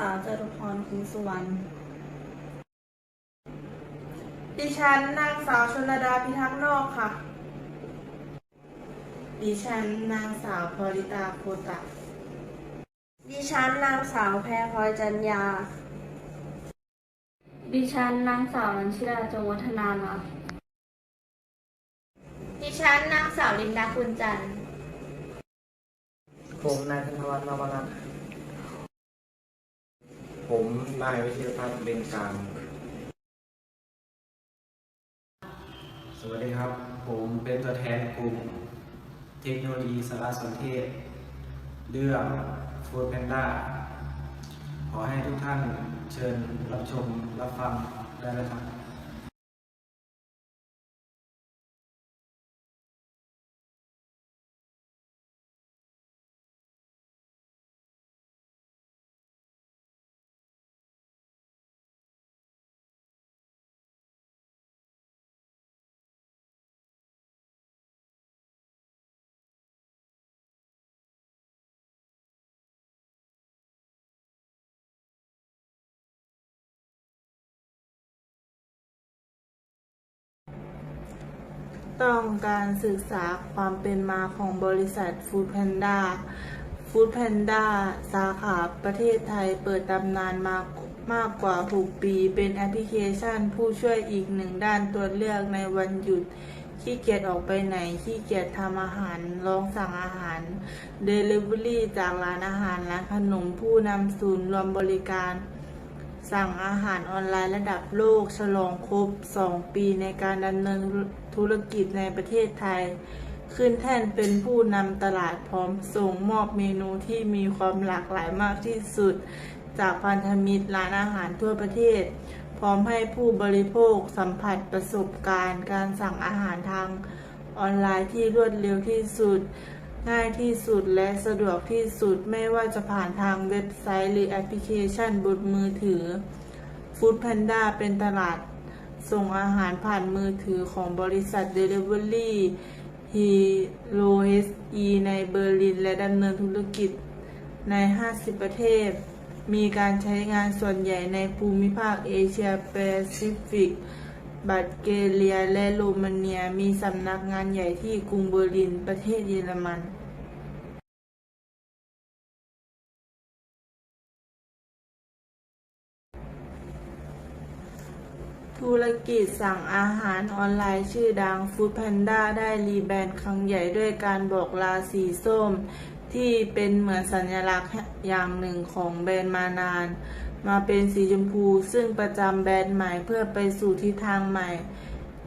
นางสาวจตุพรคุณสุวรรณ ดิฉันนางสาวชนดาพิทักษ์นอกค่ะ ดิฉันนางสาวพอริตาโคตะ ดิฉันนางสาวแพรพลอยจันยา ดิฉันนางสาวรัญชิดาจงวัฒนาลักษณ์ดิฉันนางสาวลินดาคุณจันทร์ผมนายธนวัฒน์นวรัตน์ ผมนายวิชิรพัฒน์เบญกลางสวัสดีครับ ผมเป็นตัวแทนกลุ่มเทคโนโลยีสารสนเทศ เรื่องฟูดแพนด้าขอให้ทุกท่านเชิญรับชมรับฟังได้เลยครับ ต้องการศึกษาความเป็นมาของบริษัทฟู้ดแพนด้าฟู้ดแพนด้าสาขาประเทศไทยเปิดตำนานมามากกว่า 6 ปี เป็นแอปพลิเคชันผู้ช่วยอีกหนึ่งด้านตัวเลือกในวันหยุดขี้เกียจออกไปไหน ขี้เกียจทำอาหาร ลองสั่งอาหาร Delivery จากร้านอาหาร ร้านขนมผู้นำศูนย์รวมบริการ สั่งอาหารออนไลน์ระดับโลก ฉลองครบ 2 ปีในการดำเนินธุรกิจในประเทศไทย ขึ้นแท่นเป็นผู้นำตลาดพร้อมส่งมอบเมนูที่มีความหลากหลายมากที่สุด จากพันธมิตรร้านอาหารทั่วประเทศ พร้อมให้ผู้บริโภคสัมผัสประสบการณ์ การสั่งอาหารทางออนไลน์ที่รวดเร็วที่สุด ง่ายที่สุดและสะดวกที่สุดไม่ว่าจะผ่านทางเว็บไซต์หรือแอปพลิเคชันบนมือถือ Food Panda เป็นตลาดส่งอาหารผ่านมือถือของบริษัท Delivery Hero SE ในเบอร์ลิน และดำเนินธุรกิจใน 50 ประเทศ มีการใช้งานส่วนใหญ่ในภูมิภาคเอเชียแปซิฟิก บัลแกเรียและโรมาเนียมีสำนักงานใหญ่ที่กรุงเบอร์ลินประเทศเยอรมันธุรกิจสั่งอาหารออนไลน์ชื่อดัง Food Panda ได้รีแบรนด์ครั้งใหญ่ด้วยการบอกลาสีส้ม ที่เป็นเหมือนสัญลักษณ์อย่างหนึ่งของแบรนด์มานาน มาเป็นสีชมพู ซึ่งประจำแบรนด์ใหม่เพื่อไปสู่ทิศทางใหม่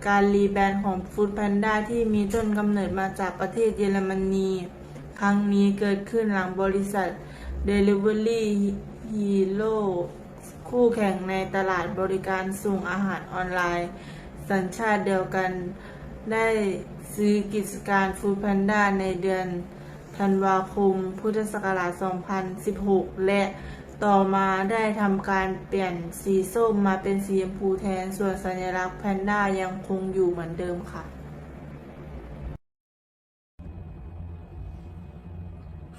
การรีแบรนด์ของ Food Panda ที่มีต้นกำเนิดมาจากประเทศเยอรมนี ครั้งนี้เกิดขึ้นหลังบริษัท Delivery Hero คู่แข่งในตลาดบริการส่งอาหารออนไลน์ สัญชาติเดียวกันได้ซื้อกิจการ Food Panda ในเดือน ธันวาคม พุทธศักราช 2016 และต่อมาได้ทำการเปลี่ยนสีส้มมาเป็นสีชมพูแทน ส่วนสัญลักษณ์แพนด้ายังคงอยู่เหมือนเดิมค่ะ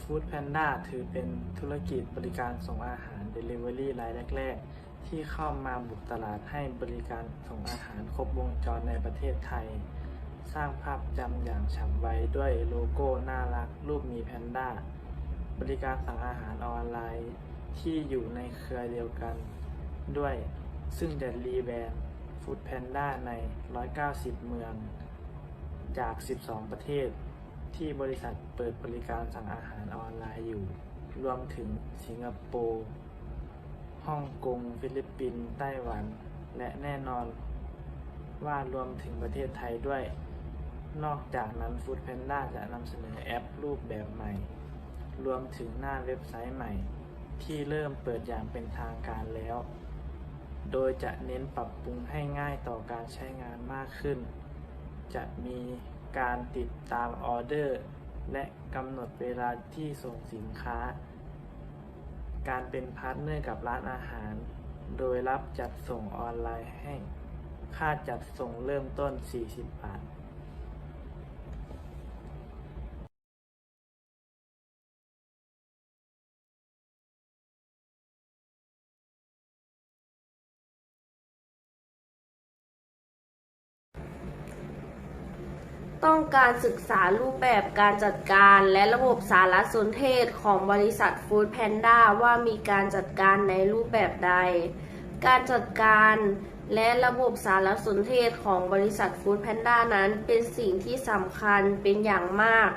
ฟู้ดแพนด้าถือเป็นธุรกิจบริการส่งอาหาร Delivery รายแรก ๆ ที่เข้ามาบุกตลาดให้บริการส่งอาหารครบวงจรในประเทศไทย สร้างภาพจำอย่างฉับไวด้วยโลโก้น่ารัก รูปมีแพนด้า บริการสั่งอาหารออนไลน์ที่อยู่ในเครือเดียวกันด้วย ซึ่งจะรีแบรนด์ฟู้ดแพนด้าใน 190 เมือง จาก 12 ประเทศ ที่บริษัทเปิดบริการสั่งอาหารออนไลน์อยู่ รวมถึงสิงคโปร์ฮ่องกง ฟิลิปปินส์ไต้หวัน และแน่นอนว่ารวมถึงประเทศไทยด้วย นอกจากนั้น Food Panda จะนำเสนอแอปรูปแบบใหม่ รวมถึงหน้าเว็บไซต์ใหม่ ที่เริ่มเปิดอย่างเป็นทางการแล้ว โดยจะเน้นปรับปรุงให้ง่ายต่อการใช้งานมากขึ้น จะมีการติดตามออเดอร์ และกำหนดเวลาที่ส่งสินค้า การเป็นพาร์ทเนอร์กับร้านอาหาร โดยรับจัดส่งออนไลน์ให้ ค่าจัดส่งเริ่มต้น 40 บาท ต้องการศึกษารูปแบบการจัดการและระบบสารสนเทศของบริษัทฟู้ดแพนด้าว่ามีการจัดการในรูปแบบใด การจัดการและระบบสารสนเทศของบริษัทฟู้ดแพนด้านั้นเป็นสิ่งที่สำคัญเป็นอย่างมาก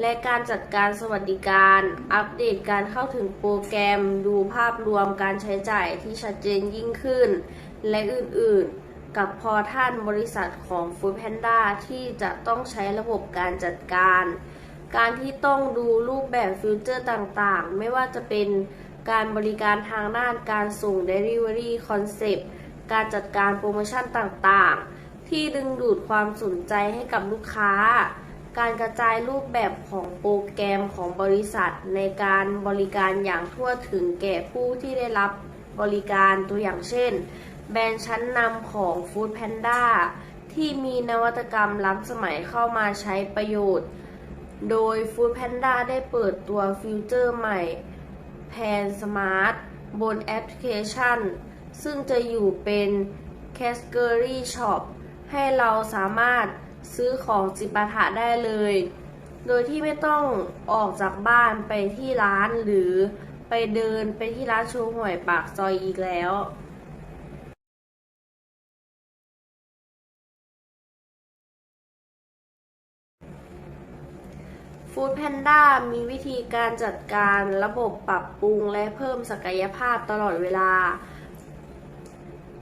และการจัดการสวัสดิการ อัปเดตการเข้าถึงโปรแกรม ดูภาพรวมการใช้จ่ายที่ชัดเจนยิ่งขึ้น และอื่น ๆ กับพอท่านบริษัทของ Food Panda ที่จะต้องใช้ระบบการจัดการ การที่ต้องดูรูปแบบฟิวเจอร์ต่างๆ ไม่ว่าจะเป็นการบริการทางด้านการส่ง Delivery Concept การจัดการโปรโมชั่นต่างๆ ที่ดึงดูดความสนใจให้กับลูกค้า การกระจายรูปแบบของโปรแกรมของบริษัท ในการบริการอย่างทั่วถึงแก่ผู้ที่ได้รับบริการตัวอย่างเช่น แบรนด์ชั้นนำของ Food Panda ที่มีนวัตกรรมล้ำสมัยเข้ามาใช้ประโยชน์ โดย Food Panda ได้เปิดตัวฟิวเจอร์ใหม่แพนสมาร์ทบนแอปพลิเคชัน ซึ่งจะอยู่เป็น Category Shop ให้เราสามารถซื้อของจิปาถะได้เลย โดยที่ไม่ต้องออกจากบ้านไปที่ร้านหรือไปเดินไปที่ร้านชว์หวยปากซอยอีกแล้ว ฟู้ดแพนด้ามีวิธีการจัดการระบบปรับปรุงและเพิ่มศักยภาพตลอดเวลา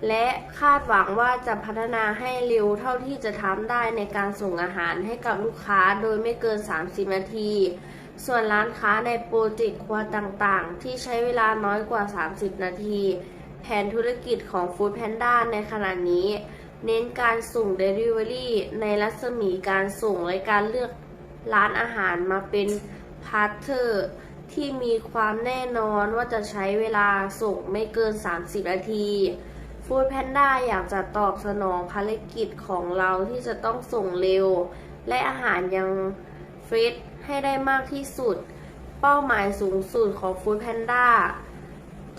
และคาดหวังว่าจะพัฒนาให้เร็วเท่าที่จะทำได้ในการส่งอาหารให้กับลูกค้าโดยไม่เกิน 30 นาที ส่วนร้านค้าในโปรเจกต์ครัวต่างๆ ที่ใช้เวลาน้อยกว่า 30 นาที แผนธุรกิจของ Food Panda ในขณะนี้ เน้นการส่ง Delivery ในรัศมีการส่งและการเลือก ร้านอาหารมาเป็นพาร์ทเทอร์ที่มีความแน่นอนว่าจะใช้เวลาส่งไม่เกิน 30 นาทีฟู้ดแพนด้าอยากจะตอบสนองภารกิจของเราที่จะต้องส่งเร็ว และอาหารยังเฟรชให้ได้มากที่สุด เป้าหมายสูงสุดของฟู้ดแพนด้า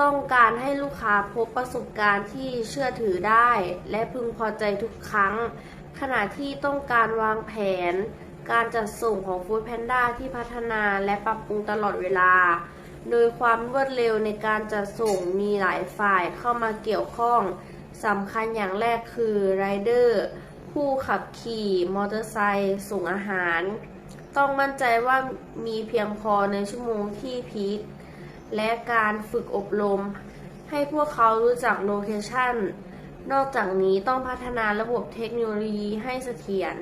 ต้องการให้ลูกค้าพบประสบการณ์ที่เชื่อถือได้ และพึงพอใจทุกครั้ง ขณะที่ต้องการวางแผน การจัดส่งของฟู้ดแพนด้าที่พัฒนาและปรับปรุงตลอดเวลา โดยความรวดเร็วในการจัดส่งมีหลายฝ่ายเข้ามาเกี่ยวข้องสำคัญอย่างแรกคือไรเดอร์ผู้ขับขี่มอเตอร์ไซค์ส่งอาหาร ต้องมั่นใจว่ามีเพียงพอในชั่วโมงที่พีคและการฝึกอบรม ให้พวกเขารู้จักโลเคชันนอกจากนี้ต้องพัฒนาระบบเทคโนโลยีให้เสถียร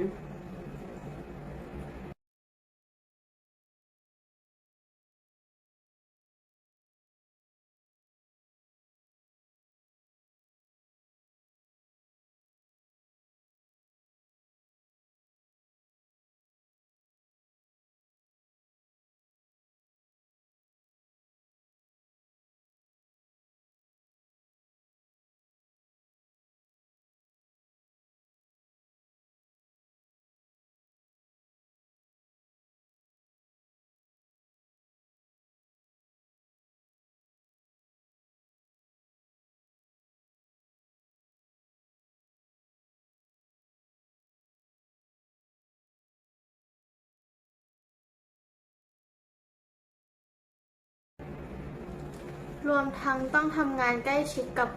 รวมทั้งต้องทำงานใกล้ชิดกับ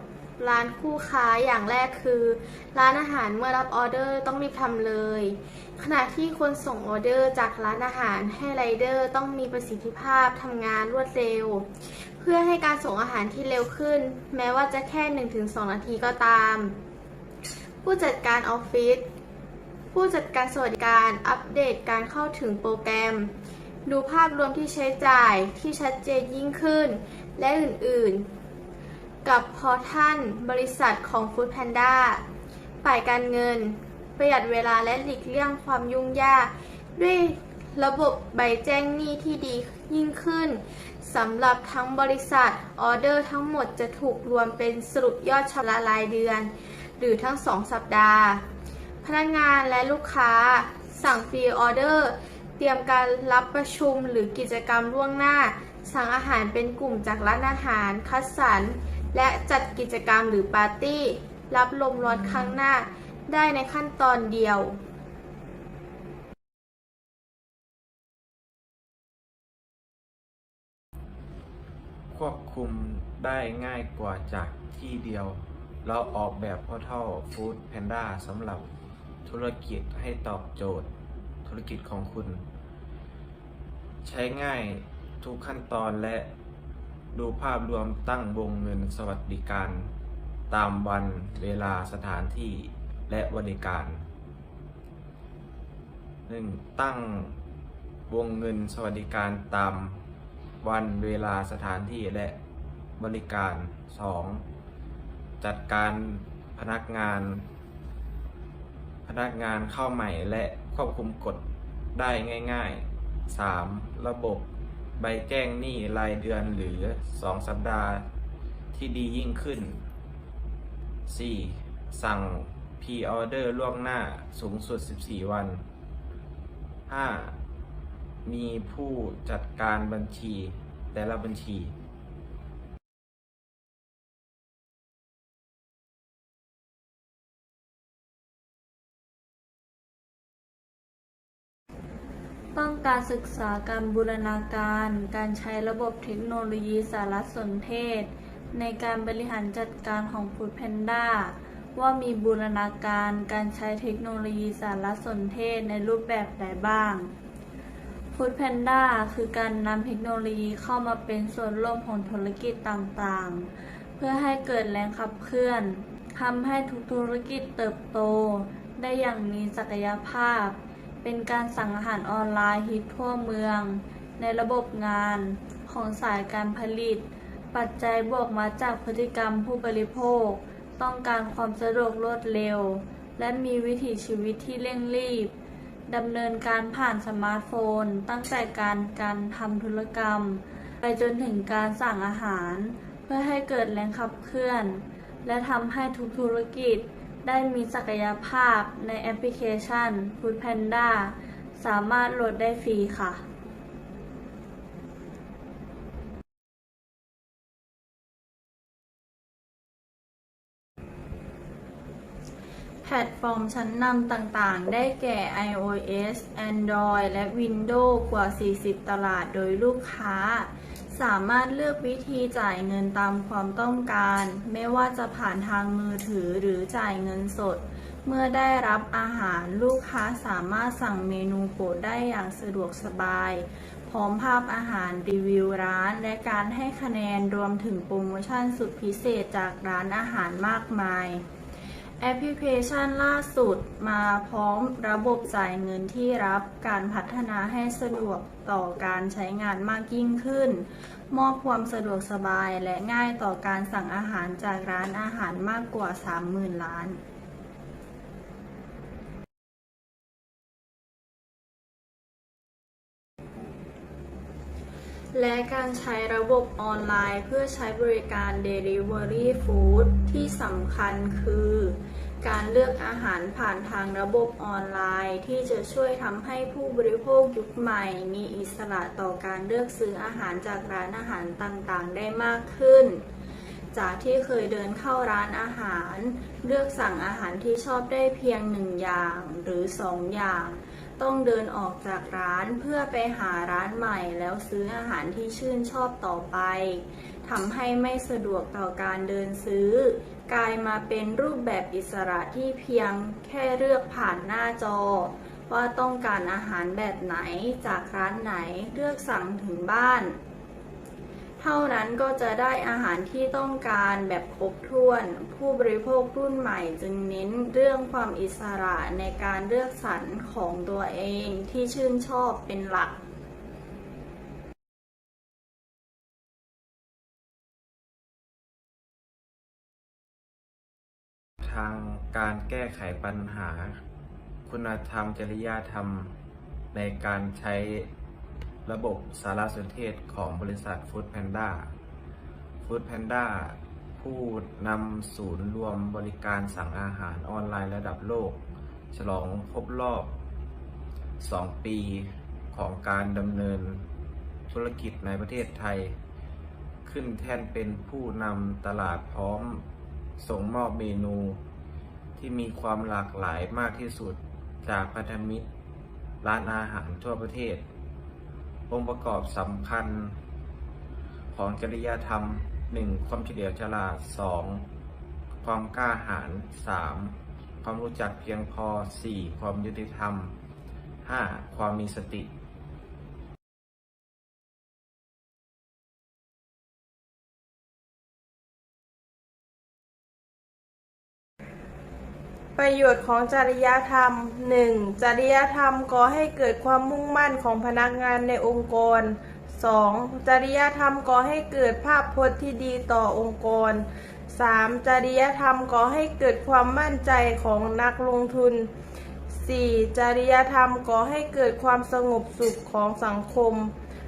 ร้านคู่ค้าอย่างแรกคือ ร้านอาหารเมื่อรับออเดอร์ต้องรีบทำเลย ขณะที่คนส่งออเดอร์จากร้านอาหารให้ไรเดอร์ต้องมีประสิทธิภาพทำงานรวดเร็ว เพื่อให้การส่งอาหารที่เร็วขึ้น แม้ว่าจะแค่ 1-2 นาทีก็ตาม ผู้จัดการออฟฟิศผู้จัดการสวัสดิการอัปเดตการเข้าถึงโปรแกรม ดูภาพรวมที่ใช้จ่ายที่ชัดเจนยิ่งขึ้น และอื่นๆ กับพอท่านบริษัทของ Food Panda ฝ่ายการเงิน ประหยัดเวลาและหลีกเลี่ยงความยุ่งยาก ด้วยระบบใบแจ้งหนี้ที่ดียิ่งขึ้นสำหรับทั้งบริษัทออเดอร์ทั้งหมดจะถูกรวมเป็นสรุปยอดชำระรายเดือน หรือทั้ง2สัปดาห์ พนักงานและลูกค้า สั่งฟรีออเดอร์ เตรียมการรับประชุมหรือกิจกรรมล่วงหน้า สั่งอาหารเป็นกลุ่มจากร้านอาหาร คัดสรร และจัดกิจกรรมหรือปาร์ตี้ รับลมร้อนครั้งหน้า ได้ในขั้นตอนเดียวควบคุมได้ง่ายกว่าจากที่เดียว เราออกแบบพอเท่าฟู้ดแพนด้าสำหรับธุรกิจให้ตอบโจทย์ ธุรกิจของคุณ ใช้ง่าย ทุกขั้นตอนและดูภาพรวมตั้งวงเงินสวัสดิการ ตามวันเวลาสถานที่และบริการ 1. ตั้งวงเงินสวัสดิการตามวันเวลาสถานที่และบริการ 2. จัดการพนักงาน พนักงานเข้าใหม่และควบคุมกฎได้ง่าย ๆ 3. ระบบ ใบแจ้งหนี้รายเดือนหรือ 2 สัปดาห์ที่ดียิ่งขึ้น 4. สั่งพรีออเดอร์ล่วงหน้าสูงสุด 14 วัน 5. มีผู้จัดการบัญชีแต่ละบัญชี การศึกษาการบูรณาการ การใช้ระบบเทคโนโลยีสารสนเทศ ในการบริหารจัดการของ Food Panda ว่ามีบูรณาการการใช้เทคโนโลยีสารสนเทศในรูปแบบใดบ้าง Food Panda คือการนำเทคโนโลยีเข้ามาเป็นส่วนร่วมของธุรกิจต่างๆ เพื่อให้เกิดแรงขับเคลื่อนทำให้ทุกธุรกิจเติบโต ได้อย่างมีศักยภาพ เป็นการสั่งอาหารออนไลน์ฮิตทั่วเมือง ในระบบงานของสายการผลิต ปัจจัยบวกมาจากพฤติกรรมผู้บริโภค ต้องการความสะดวกรวดเร็ว และมีวิถีชีวิตที่เร่งรีบดำเนินการผ่านสมาร์ทโฟน ตั้งแต่การการทำธุรกรรม ไปจนถึงการสั่งอาหาร เพื่อให้เกิดแรงขับเคลื่อน และทำให้ทุกธุรกิจ ได้มีศักยภาพในแอปพลิเคชัน Foodpanda สามารถโหลดได้ฟรีค่ะแพลตฟอร์มชั้นนำต่างๆ ได้แก่ iOS Android และ Windows กว่า 40 ตลาดโดยลูกค้า สามารถเลือกวิธีจ่ายเงินตามความต้องการ ไม่ว่าจะผ่านทางมือถือหรือจ่ายเงินสด เมื่อได้รับอาหารลูกค้าสามารถสั่งเมนูโปรดได้อย่างสะดวกสบาย พร้อมภาพอาหารรีวิวร้าน และการให้คะแนนรวมถึงโปรโมชั่นสุดพิเศษจากร้านอาหารมากมาย แอปพลิเคชันล่าสุดมาพร้อมระบบจ่ายเงินที่รับการพัฒนาให้สะดวกต่อการใช้งานมากยิ่งขึ้น มอบความสะดวกสบายและง่ายต่อการสั่งอาหารจากร้านอาหารมากกว่า 30,000 ล้าน และการใช้ระบบออนไลน์เพื่อใช้บริการ Delivery Food ที่สำคัญคือ การเลือกอาหารผ่านทางระบบออนไลน์ ที่จะช่วยทำให้ผู้บริโภคยุคใหม่ มีอิสระต่อการเลือกซื้ออาหารจากร้านอาหารต่างๆ ได้มากขึ้น จากที่เคยเดินเข้าร้านอาหาร เลือกสั่งอาหารที่ชอบได้เพียงหนึ่งอย่างหรือสองอย่าง ต้องเดินออกจากร้านเพื่อไปหาร้านใหม่ แล้วซื้ออาหารที่ชื่นชอบต่อไปทำให้ไม่สะดวกต่อการเดินซื้อ กลายมาเป็นรูปแบบอิสระที่เพียงแค่เลือกผ่านหน้าจอ ว่าต้องการอาหารแบบไหนจากร้านไหนเลือกสั่งถึงบ้าน เท่านั้นก็จะได้อาหารที่ต้องการแบบครบถ้วน ผู้บริโภครุ่นใหม่จึงเน้นเรื่องความอิสระในการเลือกสรรของตัวเองที่ชื่นชอบเป็นหลักทางการแก้ไขปัญหา คุณธรรมจริยธรรมในการใช้ ระบบสารสนเทศของบริษัท Food Panda Food Panda ผู้นำศูนย์รวมบริการสั่งอาหารออนไลน์ระดับโลก ฉลองครบรอบ 2 ปีของการดำเนินธุรกิจในประเทศไทย ขึ้นแท่นเป็นผู้นำตลาดพร้อมส่งมอบเมนู ที่มีความหลากหลายมากที่สุดจากพันธมิตรร้านอาหารทั่วประเทศ องค์ประกอบสำคัญ ของจริยธรรม 1. ความเฉลียวฉลาด 2. ความกล้าหาญ 3. ความรู้จักเพียงพอ 4. ความยุติธรรม 5. ความมีสติ ประโยชน์ของจริยธรรม 1. จริยธรรมก่อให้เกิดความมุ่งมั่นของพนักงานในองค์กร 2. จริยธรรมก่อให้เกิดภาพพจน์ที่ดีต่อองค์กร 3. จริยธรรมก่อให้เกิดความมั่นใจของนักลงทุน 4. จริยธรรมก่อให้เกิดความสงบสุขของสังคม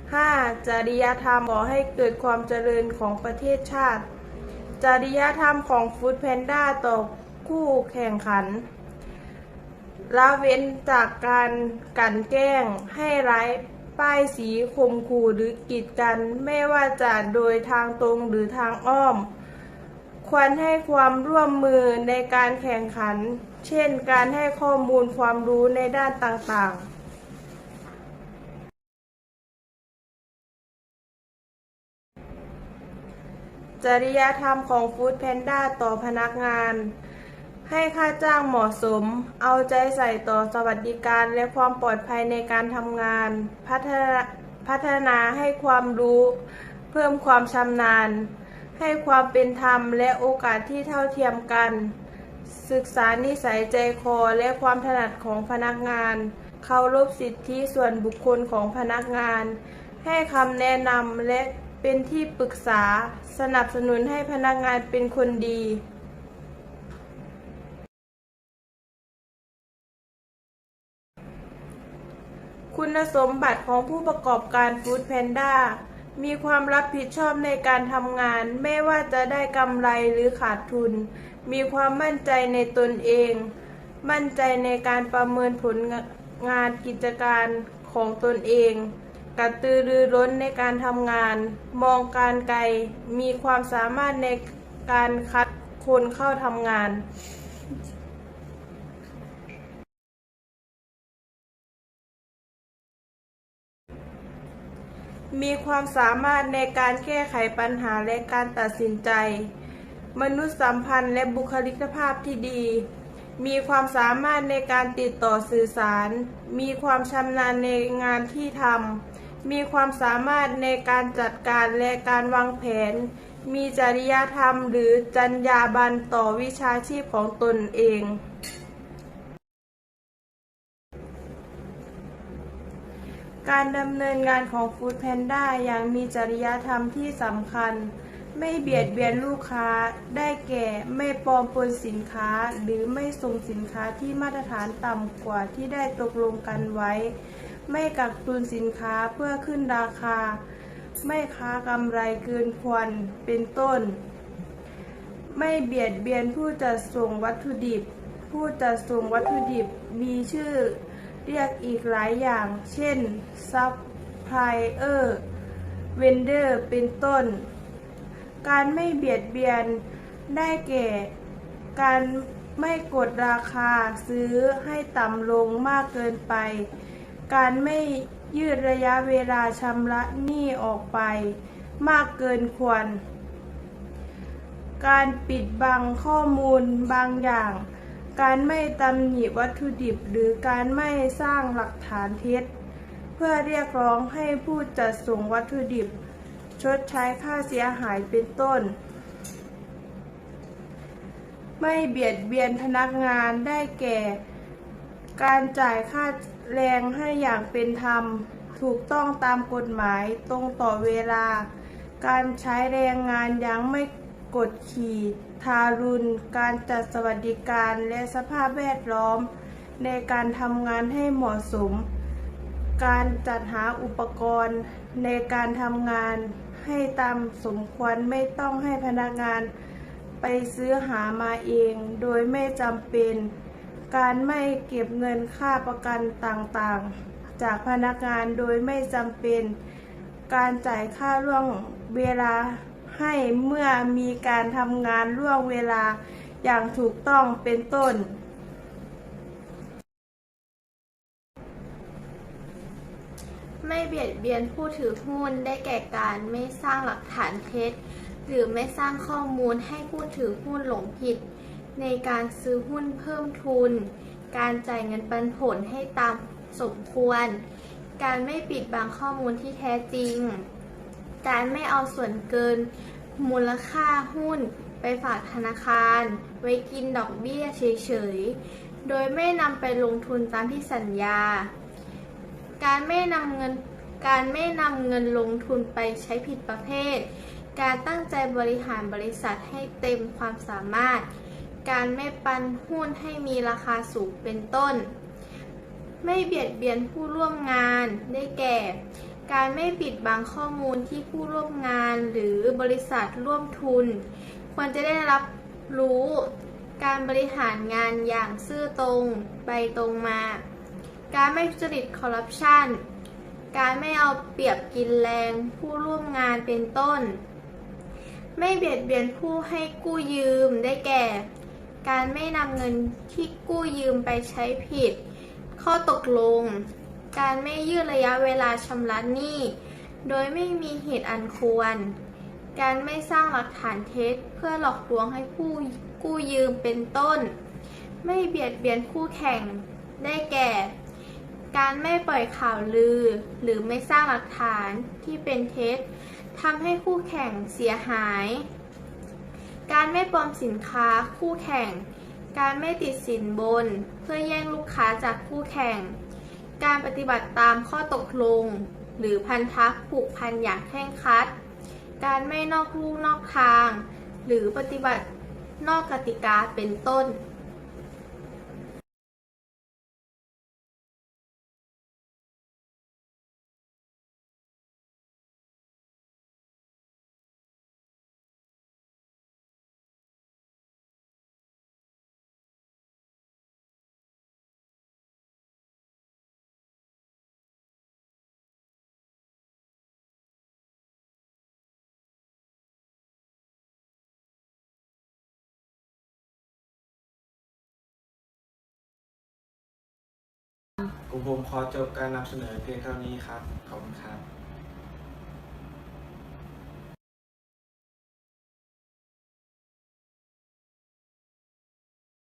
5. จริยธรรมก่อให้เกิดความเจริญของประเทศชาติ จริยธรรมของฟู้ดแพนด้าต่อ คู่แข่งขันละเว้นจากการกันแกล้งให้ร้ายป้ายสีข่มขู่หรือกีดกันไม่ว่าจะโดยทางตรงหรือทางอ้อม ควรให้ความร่วมมือในการแข่งขัน เช่นการให้ข้อมูลความรู้ในด้านต่างๆจริยธรรมของฟู้ดแพนด้าต่อพนักงาน ให้ค่าจ้างเหมาะสม เอาใจใส่ต่อสวัสดิการและความปลอดภัยในการทำงาน พัฒนาพัฒนาให้ความรู้ เพิ่มความชำนาญ ให้ความเป็นธรรมและโอกาสที่เท่าเทียมกัน ศึกษานิสัยใจคอและความถนัดของพนักงานเคารพสิทธิส่วนบุคคลของพนักงาน ให้คำแนะนำและเป็นที่ปรึกษา สนับสนุนให้พนักงานเป็นคนดี ณสมบัติของผู้ประกอบการฟู้ดแพนด้ามีความรับผิดชอบในการทำงาน ไม่ว่าจะได้กำไรหรือขาดทุน มีความมั่นใจในตนเอง มั่นใจในการประเมินผลงานกิจการของตนเองกระตือรือร้นในการทำงาน มองการไกล มีความสามารถในการคัดคนเข้าทำงาน มีความสามารถในการแก้ไขปัญหาและการตัดสินใจ มนุษยสัมพันธ์และบุคลิกภาพที่ดี มีความสามารถในการติดต่อสื่อสาร มีความชำนาญในงานที่ทำ มีความสามารถในการจัดการและการวางแผน มีจริยธรรมหรือจรรยาบรรณต่อวิชาชีพของตนเอง การดำเนินงานของฟู้ดแพนด้าอย่างมีจริยธรรมที่สำคัญ ไม่เบียดเบียนลูกค้าได้แก่ไม่ปลอมปนสินค้า หรือไม่ส่งสินค้าที่มาตรฐานต่ำกว่าที่ได้ตกลงกันไว้ ไม่กักตุนสินค้าเพื่อขึ้นราคา ไม่ค้ากำไรเกินควรเป็นต้น ไม่เบียดเบียนผู้จัดส่งวัตถุดิบ ผู้จัดส่งวัตถุดิบมีชื่อ เรียกอีกหลายอย่าง เช่นซัพพลายเออร์เวนเดอร์เป็นต้น การไม่เบียดเบียนได้แก่ การไม่กดราคาซื้อให้ต่ำลงมากเกินไป การไม่ยืดระยะเวลาชำระหนี้ออกไปมากเกินควร การปิดบังข้อมูลบางอย่าง การไม่ตำหนิวัตถุดิบหรือการไม่สร้างหลักฐานเท็จ เพื่อเรียกร้องให้ผู้จัดส่งวัตถุดิบ ชดใช้ค่าเสียหายเป็นต้น ไม่เบียดเบียนพนักงานได้แก่ การจ่ายค่าแรงให้อย่างเป็นธรรม ถูกต้องตามกฎหมายตรงต่อเวลา การใช้แรงงานย่างไม่กดขี่ ทารุณ การจัดสวัสดิการและสภาพแวดล้อม ในการทำงานให้เหมาะสม การจัดหาอุปกรณ์ ในการทำงานให้ตามสมควรไม่ต้องให้พนักงานไปซื้อหามาเองโดยไม่จำเป็น การไม่เก็บเงินค่าประกันต่างๆ จากพนักงานโดยไม่จำเป็น การจ่ายค่าล่วงเวลา ให้เมื่อมีการทำงานล่วงเวลาอย่างถูกต้องเป็นต้น ไม่เบียดเบียนผู้ถือหุ้นได้แก่การไม่สร้างหลักฐานเท็จ หรือไม่สร้างข้อมูลให้ผู้ถือหุ้นหลงผิด ในการซื้อหุ้นเพิ่มทุน การจ่ายเงินปันผลให้ตามสมควร การไม่ปิดบังข้อมูลที่แท้จริง การไม่เอาส่วนเกิน มูลค่าหุ้นไปฝากธนาคาร ไว้กินดอกเบี้ยเฉยๆ โดยไม่นำไปลงทุนตามที่สัญญา การไม่นำเงินการไม่นำเงินลงทุนไปใช้ผิดประเภท การตั้งใจบริหารบริษัทให้เต็มความสามารถ การไม่ปันหุ้นให้มีราคาสูงเป็นต้น ไม่เบียดเบียนผู้ร่วมงานได้แก่ การไม่ปิดบังข้อมูลที่ผู้ร่วมงานหรือบริษัทร่วมทุน ควรจะได้รับรู้การบริหารงานอย่างซื่อตรงไปตรงมา การไม่ทุจริตคอร์รัปชันการไม่เอาเปรียบกินแรงผู้ร่วมงานเป็นต้น ไม่เบียดเบียนผู้ให้กู้ยืมได้แก่ การไม่นำเงินที่กู้ยืมไปใช้ผิด ข้อตกลง การไม่ยืดระยะเวลาชำระหนี้ โดยไม่มีเหตุอันควร การไม่สร้างหลักฐานเท็จเพื่อหลอกลวงให้ผู้กู้ยืมเป็นต้น ไม่เบียดเบียนคู่แข่ง ได้แก่ การไม่ปล่อยข่าวลือ หรือไม่สร้างหลักฐานที่เป็นเท็จทำให้คู่แข่งเสียหาย การไม่ปลอมสินค้าคู่แข่ง การไม่ติดสินบน เพื่อแย่งลูกค้าจากคู่แข่ง การปฏิบัติตามข้อตกลง หรือพันธะผูกพันอย่างแข่งคัด การไม่นอกลู่นอกทาง หรือปฏิบัตินอกกติกาเป็นต้น ผมขอจบการนำเสนอเพียงเท่านี้ครับ ขอบคุณครับ